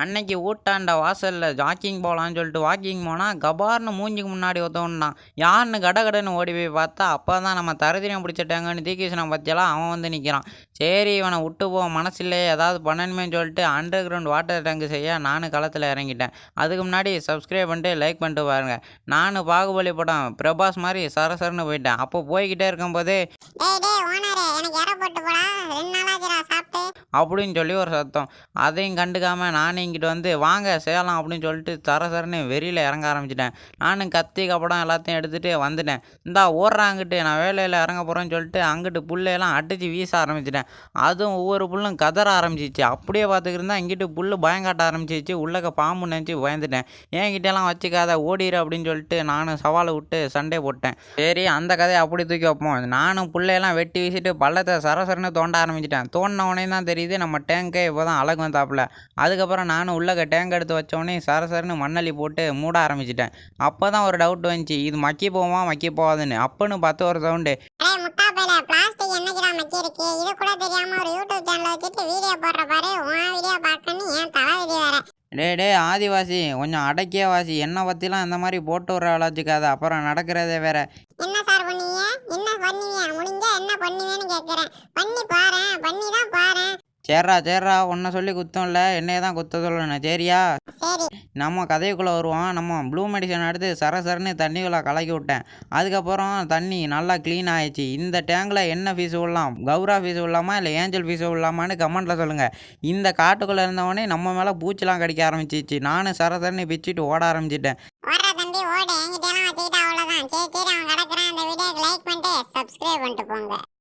அன்னைக்கு ஊட்டாண்ட வாசலில் ஜாக்கிங் போகலான்னு சொல்லிட்டு வாக்கிங் போனால் கபார்னு மூஞ்சிக்கு முன்னாடி ஒருத்தவன்டான் யாருன்னு கடகடன்னு ஓடி போய் பார்த்தா அப்போ தான் நம்ம தரதிரியம் பிடிச்சிட்டாங்கன்னு தீகிருஷ்ணன் பற்றியெல்லாம் அவன் வந்து நிற்கிறான் சரி இவனை விட்டு போ மனசில்லையே ஏதாவது பண்ணணுமேன்னு சொல்லிட்டு அண்டர் கிரவுண்ட் வாட்டர் டேங்க் செய்ய நானும் களத்தில் இறங்கிட்டேன். அதுக்கு முன்னாடி சப்ஸ்கிரைப் பண்ணிட்டு லைக் பண்ணிட்டு பாருங்கள் நானும் பாகுபலி படம் பிரபாஸ் மாதிரி சரசரன்னு போயிட்டேன். அப்போ போய்கிட்டே இருக்கும்போது அப்படின்னு சொல்லி ஒரு சத்தம். அதையும் கண்டுக்காமல் நானும் இங்கிட்டு வந்து வாங்க சேலம் அப்படின்னு சொல்லிட்டு சரசரன்னு வெறியில் இறங்க ஆரம்பிச்சிட்டேன். நானும் கத்தி கப்படம் எல்லாத்தையும் எடுத்துகிட்டு வந்துட்டேன். இந்தா ஓடுறாங்கிட்டு நான் வேலையில் இறங்க போகிறேன்னு சொல்லிட்டு அங்கிட்டு புல்லையெல்லாம் அடித்து வீச ஆரம்பிச்சிட்டேன். அதுவும் ஒவ்வொரு புல்லும் கதற ஆரம்பிச்சிச்சு. அப்படியே பார்த்துக்கிருந்தா இங்கிட்டு புல் பயங்காட்ட ஆரம்பிச்சிச்சு. உள்ளக்க பாம்பு நினச்சி பயந்துட்டேன். என்கிட்டலாம் வச்சுக்காத ஓடிடு அப்படின்னு சொல்லிட்டு நானும் சவாலை விட்டு சண்டை போட்டேன். சரி அந்த கதையை அப்படி தூக்கி வைப்போம். நானும் புள்ளையெல்லாம் வெட்டி வீசிட்டு பள்ளத்தை சரசரன்னு தோண்ட ஆரம்பிச்சிட்டேன். தோண்டின உடனே தான் தெரியுது. நம்ம டேங்கே இப்போ தான் அழகு வந்தாப்புல. அதுக்கப்புறம் நானும் உள்ளக்க டேங்க் எடுத்து வச்சோடனே சரசரன்னு மண்ணள்ளி போட்டு மூட ஆரம்பிச்சிட்டேன். அப்போ தான் ஒரு டவுட் வந்துச்சு. இது மக்கி போகுமா? மக்கி போகாதுன்னு. அப்போன்னு பார்த்து ஒரு சவுண்டு ஒரு பாரு. டே டே ஆதிவாசி கொஞ்சம் அடக்கிய வாசி. என்னை பற்றிலாம் இந்த மாதிரி போட்டு விட்ற ஆளாச்சுக்காது அப்புறம் நடக்கிறதே வேற. என்ன சார் பண்ணுவீங்க? என்ன பண்ணுவீங்க? முடிஞ்சா என்ன பண்ணுவீன்னு கேட்குறேன் பண்ணி பாரேன். பண்ணி தான் சேர்றா சேர்றா உன்னை சொல்லி குத்தம் இல்லை என்னைய தான் குத்த சொல்லணும். சரியா? சரி. நம்ம கதைக்குள்ளே வருவோம். நம்ம ப்ளூ மெடிசன் எடுத்து சரசரன்னு தண்ணிக்குள்ளே கலக்கி விட்டேன். அதுக்கப்புறம் தண்ணி நல்லா க்ளீன் ஆயிடுச்சு. இந்த டேங்கில் என்ன ஃபீஸ் விடலாம் கௌரா ஃபீஸ் விடலாமா இல்லை ஏஞ்சல் ஃபீஸ் விடலாமான்னு கமெண்ட்டில் சொல்லுங்கள் இந்த காட்டுக்குள்ளே இருந்தவொடனே நம்ம மேலே பூச்சிலாம் கடிக்க ஆரம்பிச்சிச்சு. நானும் சரசரன்னு பிச்சுட்டு ஓட ஆரம்பிச்சிட்டேன். சப்ஸ்கிரைப் பண்ணிட்டு போங்க.